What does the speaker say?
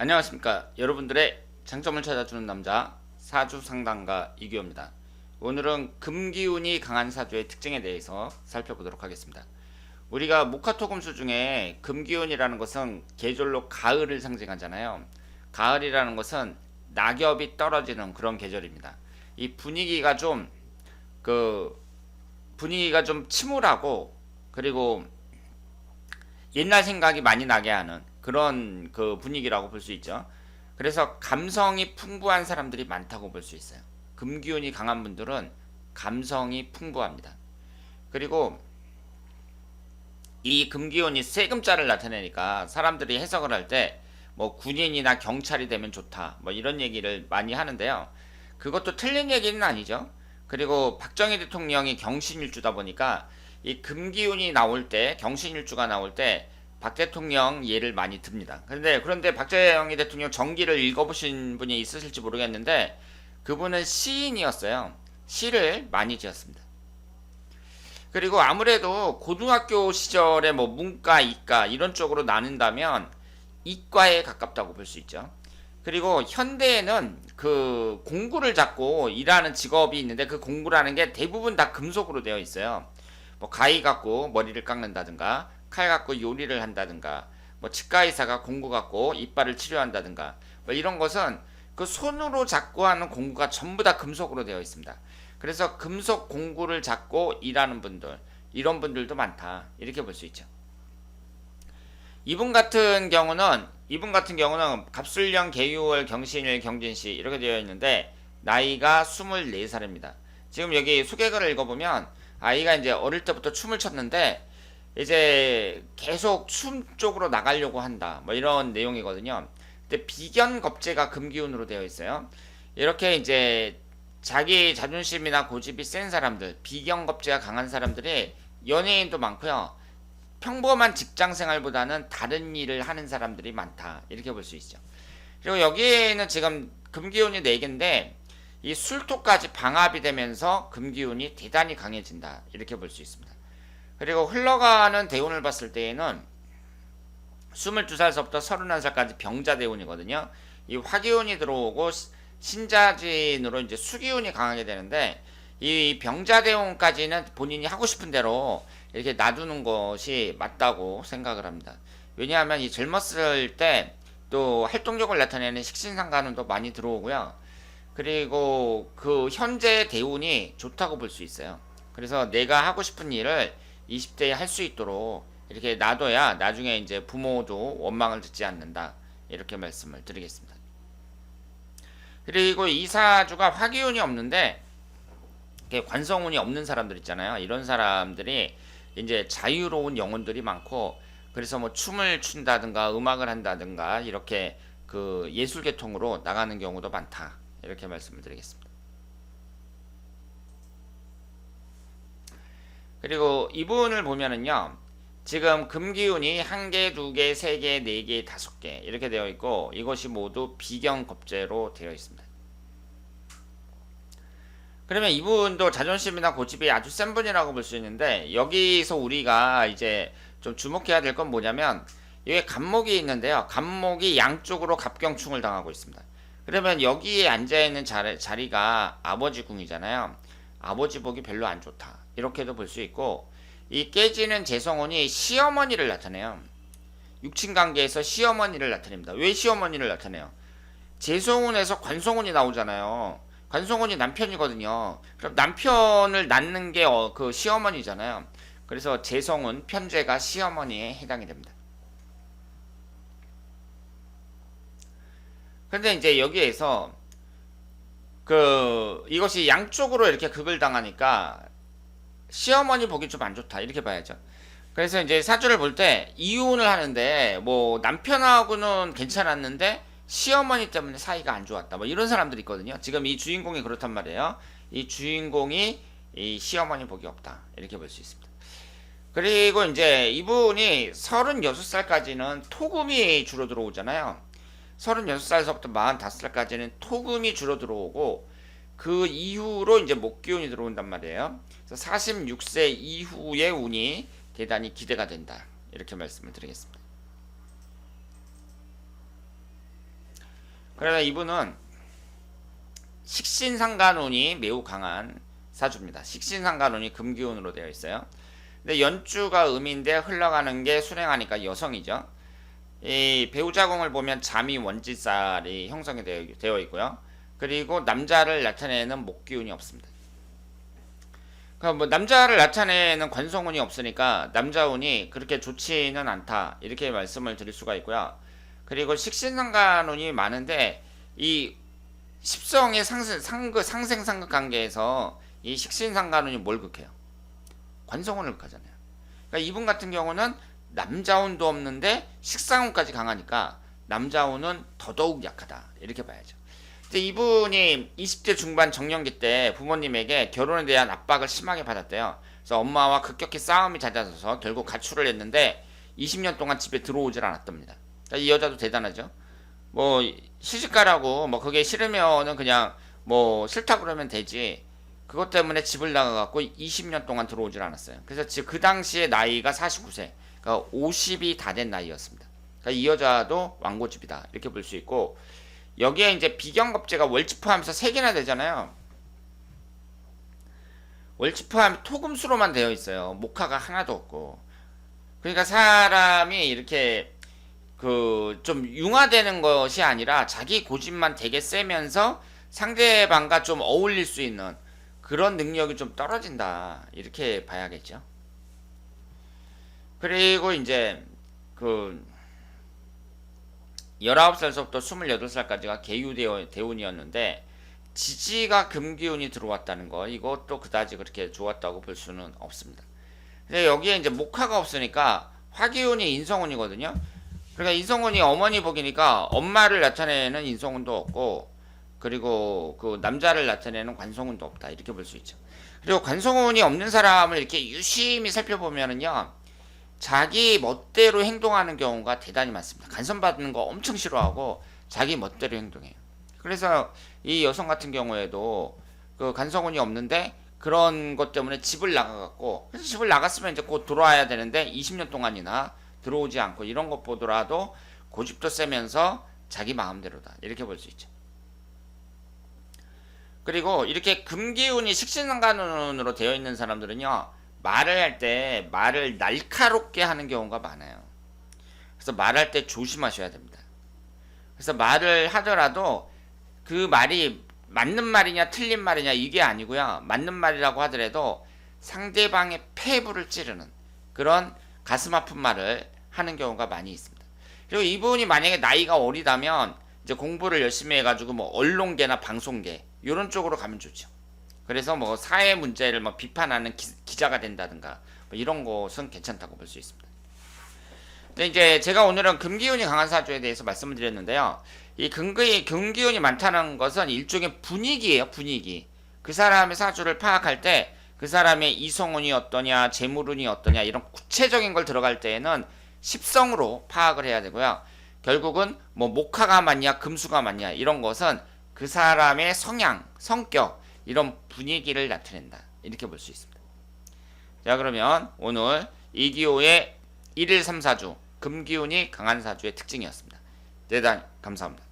안녕하십니까. 여러분들의 장점을 찾아주는 남자 사주 상담가 이규호입니다. 오늘은 금기운이 강한 사주의 특징에 대해서 살펴보도록 하겠습니다. 우리가 목화토금수 중에 금기운이라는 것은 계절로 가을을 상징하잖아요. 가을이라는 것은 낙엽이 떨어지는 그런 계절입니다. 이 분위기가 좀 그 분위기가 좀 침울하고 그리고 옛날 생각이 많이 나게 하는 그런 그 분위기라고 볼 수 있죠. 그래서 감성이 풍부한 사람들이 많다고 볼 수 있어요. 금기운이 강한 분들은 감성이 풍부합니다. 그리고 이 금기운이 세금자를 나타내니까 사람들이 해석을 할 때 뭐 군인이나 경찰이 되면 좋다 뭐 이런 얘기를 많이 하는데요. 그것도 틀린 얘기는 아니죠. 그리고 박정희 대통령이 경신일주다 보니까 이 금기운이 나올 때 경신일주가 나올 때 박 대통령 예를 많이 듭니다. 그런데 그런데 박정희 대통령 전기를 읽어보신 분이 있으실지 모르겠는데 그분은 시인이었어요. 시를 많이 지었습니다. 그리고 아무래도 고등학교 시절에 뭐 문과, 이과 이런 쪽으로 나눈다면 이과에 가깝다고 볼 수 있죠. 그리고 현대에는 그 공구를 잡고 일하는 직업이 있는데 그 공구라는 게 대부분 다 금속으로 되어 있어요. 뭐 가위 갖고 머리를 깎는다든가 칼 갖고 요리를 한다든가 뭐 치과 의사가 공구 갖고 이빨을 치료한다든가 뭐 이런 것은 그 손으로 잡고 하는 공구가 전부 다 금속으로 되어 있습니다. 그래서 금속 공구를 잡고 일하는 분들 이런 분들도 많다 이렇게 볼 수 있죠. 이분 같은 경우는 이분 같은 경우는 갑술령 개유월 경신일 경진시 이렇게 되어 있는데 나이가 24살입니다. 지금 여기 소개글을 읽어보면 아이가 이제 어릴 때부터 춤을 췄는데 이제 계속 춤 쪽으로 나가려고 한다. 뭐 이런 내용이거든요. 근데 비견 겁재가 금기운으로 되어 있어요. 이렇게 이제 자기 자존심이나 고집이 센 사람들, 비견 겁재가 강한 사람들이 연예인도 많고요. 평범한 직장 생활보다는 다른 일을 하는 사람들이 많다. 이렇게 볼 수 있죠. 그리고 여기에는 지금 금기운이 4개인데 이 술토까지 방합이 되면서 금기운이 대단히 강해진다. 이렇게 볼 수 있습니다. 그리고 흘러가는 대운을 봤을 때에는 22살서부터 31살까지 병자 대운이거든요. 이 화기운이 들어오고 신자진으로 이제 수기운이 강하게 되는데 이 병자 대운까지는 본인이 하고 싶은 대로 이렇게 놔두는 것이 맞다고 생각을 합니다. 왜냐하면 이 젊었을 때 또 활동력을 나타내는 식신상관운도 많이 들어오고요. 그리고 그 현재 대운이 좋다고 볼 수 있어요. 그래서 내가 하고 싶은 일을 20대에 할 수 있도록 이렇게 놔둬야 나중에 이제 부모도 원망을 듣지 않는다. 이렇게 말씀을 드리겠습니다. 그리고 이사주가 화기운이 없는데 관성운이 없는 사람들 있잖아요. 이런 사람들이 이제 자유로운 영혼들이 많고 그래서 뭐 춤을 춘다든가 음악을 한다든가 이렇게 그 예술 계통으로 나가는 경우도 많다. 이렇게 말씀을 드리겠습니다. 그리고 이분을 보면은요. 지금 금기운이 한 개, 두 개, 세 개, 네 개, 다섯 개 이렇게 되어 있고 이것이 모두 비경겁제로 되어 있습니다. 그러면 이분도 자존심이나 고집이 아주 센 분이라고 볼 수 있는데 여기서 우리가 이제 좀 주목해야 될 건 뭐냐면 여기 갑목이 있는데요. 갑목이 양쪽으로 갑경충을 당하고 있습니다. 그러면 여기에 앉아 있는 자리, 자리가 아버지 궁이잖아요. 아버지 복이 별로 안 좋다. 이렇게도 볼 수 있고 이 깨지는 재성혼이 시어머니를 나타내요. 육친 관계에서 시어머니를 나타냅니다. 왜 시어머니를 나타내요? 재성혼에서 관성혼이 나오잖아요. 관성혼이 남편이거든요. 그럼 남편을 낳는 게 그 시어머니잖아요. 그래서 재성은 편제가 시어머니에 해당이 됩니다. 근데 이제 여기에서 그 이것이 양쪽으로 이렇게 극을 당하니까 시어머니 보기 좀 안 좋다 이렇게 봐야죠. 그래서 이제 사주를 볼 때 이혼을 하는데 뭐 남편하고는 괜찮았는데 시어머니 때문에 사이가 안 좋았다. 뭐 이런 사람들이 있거든요. 지금 이 주인공이 그렇단 말이에요. 이 주인공이 이 시어머니 복이 없다. 이렇게 볼 수 있습니다. 그리고 이제 이분이 36살까지는 토금이 주로 들어오잖아요. 36살서부터 45살까지는 토금이 주로 들어오고 그 이후로 이제 목기운이 들어온단 말이에요. 그래서 46세 이후의 운이 대단히 기대가 된다. 이렇게 말씀을 드리겠습니다. 그래서 이분은 식신상간운이 매우 강한 사주입니다. 식신상간운이 금기운으로 되어 있어요. 근데 연주가 음인데 흘러가는 게 순행하니까 여성이죠. 이 배우자궁을 보면 잠이 원지살이 형성이 되어, 있고요. 그리고 남자를 나타내는 목기운이 없습니다. 그러니까 뭐 남자를 나타내는 관성운이 없으니까 남자운이 그렇게 좋지는 않다 이렇게 말씀을 드릴 수가 있고요. 그리고 식신상간운이 많은데 이 십성의 상승 상극 상생 상극 관계에서 이 식신상간운이 뭘 극해요? 관성운을 극하잖아요. 그러니까 이분 같은 경우는 남자운도 없는데 식상운까지 강하니까 남자운은 더더욱 약하다 이렇게 봐야죠. 이분이 20대 중반 정년기 때 부모님에게 결혼에 대한 압박을 심하게 받았대요. 그래서 엄마와 급격히 싸움이 잦아져서 결국 가출을 했는데 20년 동안 집에 들어오질 않았답니다. 그러니까 이 여자도 대단하죠. 뭐 시집가라고 뭐 그게 싫으면은 그냥 뭐 싫다 그러면 되지. 그것 때문에 집을 나가갖고 20년 동안 들어오질 않았어요. 그래서 지금 그 당시에 나이가 49세, 그러니까 50이 다 된 나이였습니다. 그러니까 이 여자도 왕고집이다 이렇게 볼 수 있고 여기에 이제 비경겁제가 월지포하면서 세 개나 되잖아요. 월지포하면 토금수로만 되어 있어요. 목화가 하나도 없고. 그러니까 사람이 이렇게 그 좀 융화되는 것이 아니라 자기 고집만 되게 세면서 상대방과 좀 어울릴 수 있는 그런 능력이 좀 떨어진다. 이렇게 봐야겠죠. 그리고 이제 그 19살서부터 28살까지가 개유대운이었는데 지지가 금기운이 들어왔다는 거 이것도 그다지 그렇게 좋았다고 볼 수는 없습니다. 근데 여기에 이제 목화가 없으니까 화기운이 인성운이거든요. 그러니까 인성운이 어머니 복이니까 엄마를 나타내는 인성운도 없고 그리고 그 남자를 나타내는 관성운도 없다 이렇게 볼 수 있죠. 그리고 관성운이 없는 사람을 이렇게 유심히 살펴보면은요. 자기 멋대로 행동하는 경우가 대단히 많습니다. 간선받는 거 엄청 싫어하고 자기 멋대로 행동해요. 그래서 이 여성 같은 경우에도 그 간성운이 없는데 그런 것 때문에 집을 나가갖고 그래서 집을 나갔으면 이제 곧 들어와야 되는데 20년 동안이나 들어오지 않고 이런 것 보더라도 고집도 세면서 자기 마음대로다 이렇게 볼 수 있죠. 그리고 이렇게 금기운이 식신상간운으로 되어 있는 사람들은요 말을 할 때 말을 날카롭게 하는 경우가 많아요. 그래서 말할 때 조심하셔야 됩니다. 그래서 말을 하더라도 그 말이 맞는 말이냐 틀린 말이냐 이게 아니고요. 맞는 말이라고 하더라도 상대방의 폐부를 찌르는 그런 가슴 아픈 말을 하는 경우가 많이 있습니다. 그리고 이분이 만약에 나이가 어리다면 이제 공부를 열심히 해가지고 뭐 언론계나 방송계 이런 쪽으로 가면 좋죠. 그래서 뭐 사회 문제를 뭐 비판하는 기, 자가 된다든가 뭐 이런 것은 괜찮다고 볼 수 있습니다. 근데 이제 제가 오늘은 금기운이 강한 사주에 대해서 말씀을 드렸는데요. 이 금기 금기운이 많다는 것은 일종의 분위기예요, 분위기. 그 사람의 사주를 파악할 때 그 사람의 이성운이 어떠냐, 재물운이 어떠냐 이런 구체적인 걸 들어갈 때에는 십성으로 파악을 해야 되고요. 결국은 뭐 목화가 맞냐, 금수가 맞냐 이런 것은 그 사람의 성향, 성격 이런 분위기를 나타낸다. 이렇게 볼 수 있습니다. 자, 그러면 오늘 이기호의 1일 3사주 금기운이 강한 사주의 특징이었습니다. 대단히 감사합니다.